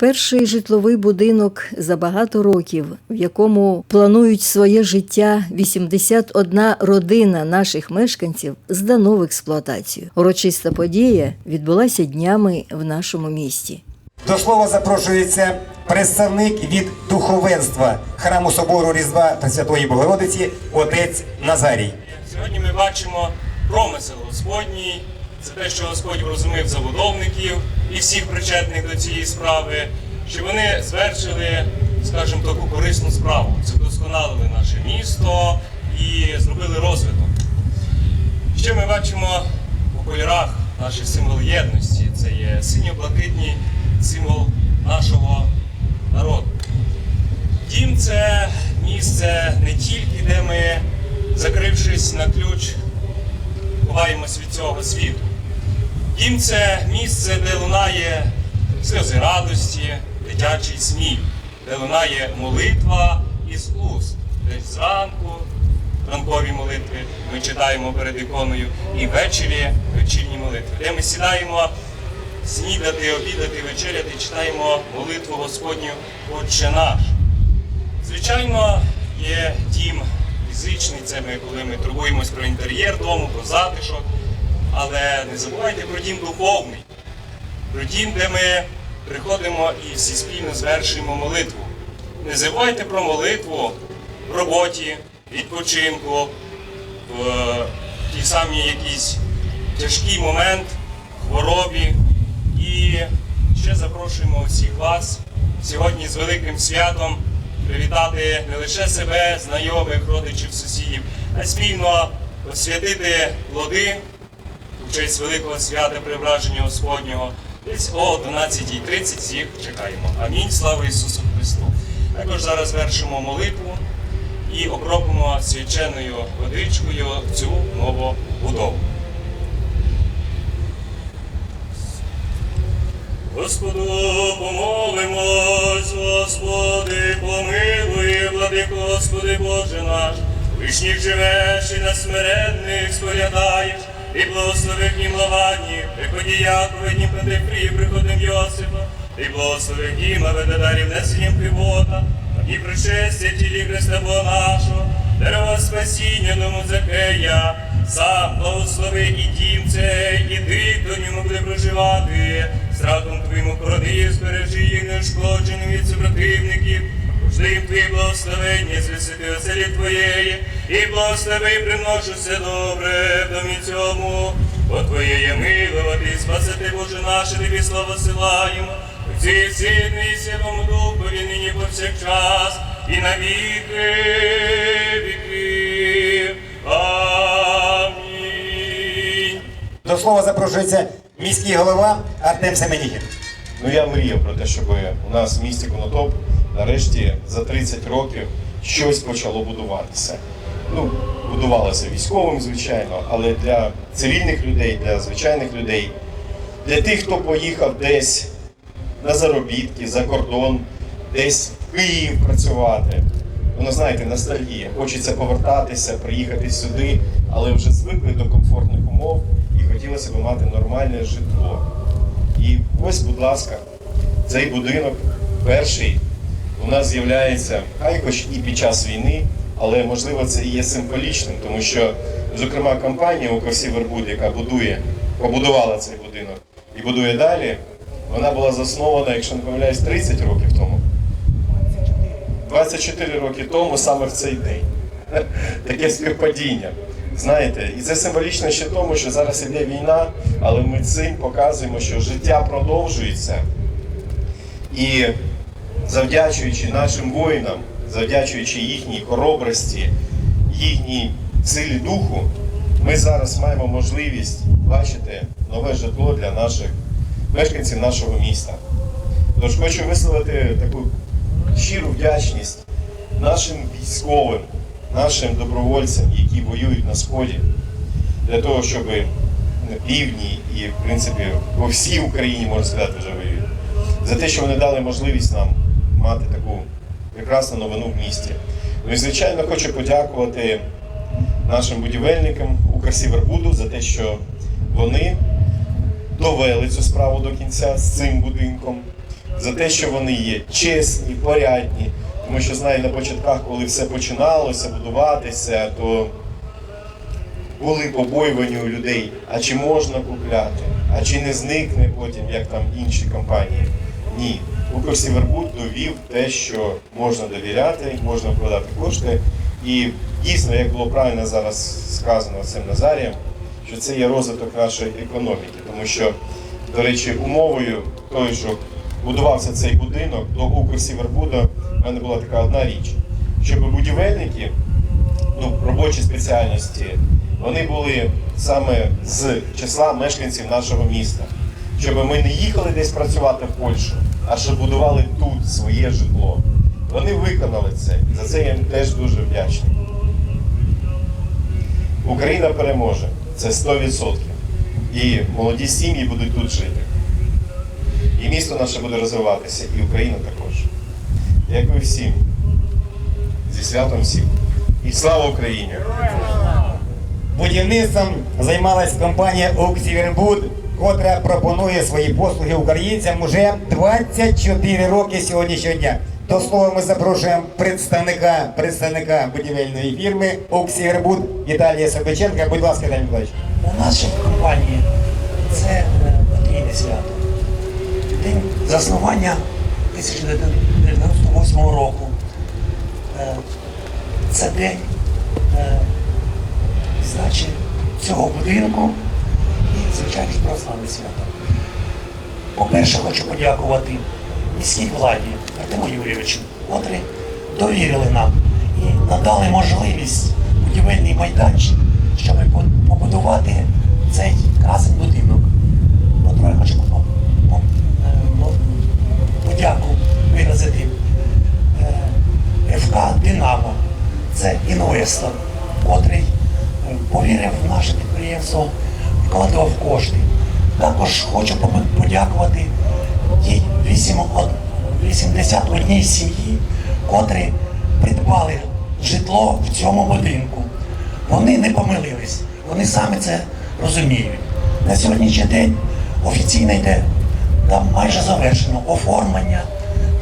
Перший житловий будинок за багато років, в якому планують своє життя 81 родина наших мешканців, здано в експлуатацію. Урочиста подія відбулася днями в нашому місті. До слова запрошується представник від духовенства храму собору Різдва Пресвятої Богородиці, отець Назарій. Сьогодні ми бачимо промисел Господній. Це те, що Господь розумів забудовників і всіх причетних до цієї справи, що вони звершили, скажімо, таку корисну справу. Це вдосконалили наше місто і зробили розвиток. Ще ми бачимо у кольорах наші символ єдності. Це є синьо-блакитний символ нашого народу. Дім це місце не тільки, де ми, закрившись на ключ, ховаємось від цього світу. Дім це місце, де лунає сльози радості, дитячий сміх, де лунає молитва із уст. Десь зранку, ранкові молитви ми читаємо перед іконою, і ввечері вечірні молитви, де ми сідаємо снідати, обідати, вечеряти, читаємо молитву Господню Отче наш. Звичайно, є дім фізичний, це ми, коли ми турбуємось про інтер'єр дому, про затишок. Але не забувайте про дім духовний, про дім, де ми приходимо і всі спільно звершуємо молитву. Не забувайте про молитву в роботі, відпочинку, в тій самій якийсь тяжкий момент, хворобі. І ще запрошуємо всіх вас сьогодні з великим святом привітати не лише себе, знайомих, родичів, сусідів, а спільно освятити плоди у честь великого свята Преображення Господнього. Десь о 12.30 всіх чекаємо. Амінь. Слава Ісусу Христу. Також зараз вершимо молитву і окропимо свяченою водичкою цю нову будову. Господу помолимось, Господи, помилуй, владико, Господи Боже наш, вишніх живеш і на смиренних споглядаєш, і благослови днім Лавані, приході Якове, днім Пентефрії, приходим Йосипа, і благослови діма ведедарі внесенням пивота, і пришестя тілі Христа Бога нашого, дерева спасіння дому Закея, сам благослови і дім цей, і ти до ньому буде проживати, страхом твоїм охорони збережи їх неушкодженим від супротивників, Жди твої благословення з висоти оселі твоєї, і благослови і приношу все добре в домі цьому, бо твоє є милувати, і спасити Боже наше, тобі слава силаємо, Отці, Сину і Святому Духові, нині повсякчас, і на віки. До слова запрошується міський голова Артем Семенігін. Ну я мріяв про те, щоб у нас в місті Конотоп нарешті за 30 років щось почало будуватися. Ну, будувалося військовим, звичайно, але для цивільних людей, для звичайних людей, для тих, хто поїхав десь на заробітки, за кордон, десь в Київ працювати. Воно знаєте, ностальгія. Хочеться повертатися, приїхати сюди, але вже звикли до комфортних умов хотілося б мати нормальне житло. І ось, будь ласка, цей будинок перший у нас з'являється, хай хоч і під час війни, але можливо це і є символічним, тому що, зокрема, компанія Укрсі Вербуд, яка будує, побудувала цей будинок і будує далі, вона була заснована, якщо не помиляюсь, 30 років тому. 24 роки тому, саме в цей день. Таке співпадіння. Знаєте, і це символічно ще тому, що зараз іде війна, але ми цим показуємо, що життя продовжується. І завдячуючи нашим воїнам, завдячуючи їхній хоробрості, їхній силі духу, ми зараз маємо можливість бачити нове житло для наших мешканців нашого міста. Тож хочу висловити таку щиру вдячність нашим військовим, нашим добровольцям, які воюють на сході, для того, щоб на півдні і, в принципі, по всій Україні, можна сказати, вже воюють, за те, що вони дали можливість нам мати таку прекрасну новину в місті. Ну і звичайно хочу подякувати нашим будівельникам Укрсівербуду за те, що вони довели цю справу до кінця з цим будинком. за те, що вони є чесні, порядні. Тому що знаю, на початках, коли все починалося будуватися, то були побоювання у людей, а чи можна купляти, а чи не зникне потім, як там інші компанії. Ні. Укрсівербуд довів те, що можна довіряти, можна вкладати кошти. І дійсно, як було правильно зараз сказано цим Назарієм, що це є розвиток нашої економіки, тому що, до речі, умовою той, що будувався цей будинок до Укрсівербуда, в мене була така одна річ, щоб будівельники ну, робочі спеціальності, вони були саме з числа мешканців нашого міста. Щоб ми не їхали десь працювати в Польщу, а щоб будували тут своє житло. Вони виконали це. За це я їм теж дуже вдячний. Україна переможе. Це 100%. І молоді сім'ї будуть тут жити. І місто наше буде розвиватися, і Україна також. Дякую всім. Зі святом всім. І слава Україні! Будівництвом займалась компанія «Укрсівербуд», котра пропонує свої послуги українцям уже 24 роки сьогоднішнього дня. До слова ми запрошуємо представника, представника будівельної фірми «Укрсівербуд» Віталія Собаченка. Будь ласка, Віталій Миколаївич. У нас компанії це е, потрійне свято. День заснування 1998 року. Е, Це день е, здачі цього будинку і, звичайно ж, православне свято. По-перше, хочу подякувати міській владі Артему Юрійовичу, котрі довірили нам і надали можливість будівельний майданчик, щоб побудувати цей красень будинок. Я хочу по- по- е, ФК Динамо. Це інвестор, котрий е, повірив в наше підприємство, вкладував кошти. Також хочу подякувати тій 81 сім'ї, котрі придбали житло в цьому будинку. Вони не помилились, вони самі це розуміють. На сьогоднішній день офіційно йде там майже завершено оформлення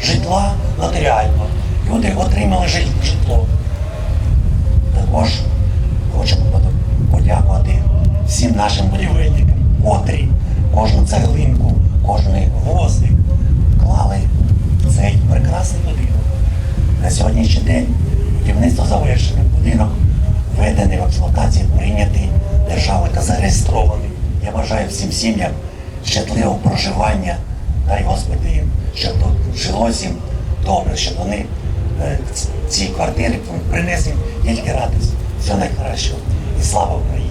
житла нотаріально. Люди отримали житло. Також хочу подякувати всім нашим будівельникам, котрі кожну цеглинку, кожний гвоздик вклали в цей прекрасний будинок. На сьогоднішній день будівництво завершене. Будинок введений в експлуатацію, прийнятий державою та зареєстрований. Я бажаю всім сім'ям щасливого проживання. Дай Господи їм, щоб тут жилось їм добре, щоб вони е, ц- ці квартири принесли тільки радість. Все найкращого. І слава Україні!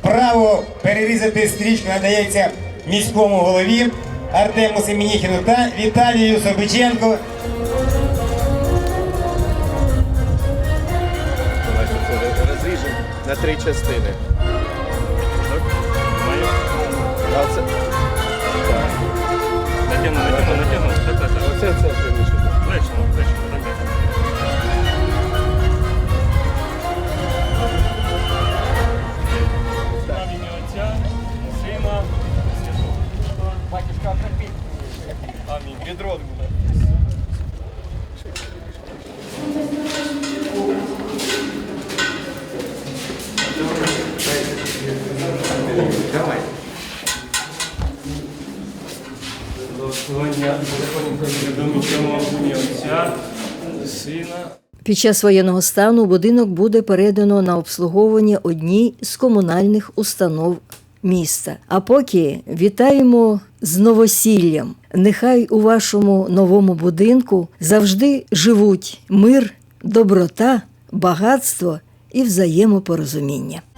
Право перерізати стрічку надається міському голові Артему Семеніхіну та Віталію Собиченку. Розріжемо на три частини. Маю? Так. Натягну, натягну, натягну. Так, так, Під час воєнного стану будинок буде передано на обслуговування одній з комунальних установ міста. А поки вітаємо з новосіллям. Нехай у вашому новому будинку завжди живуть мир, доброта, багатство і взаємопорозуміння.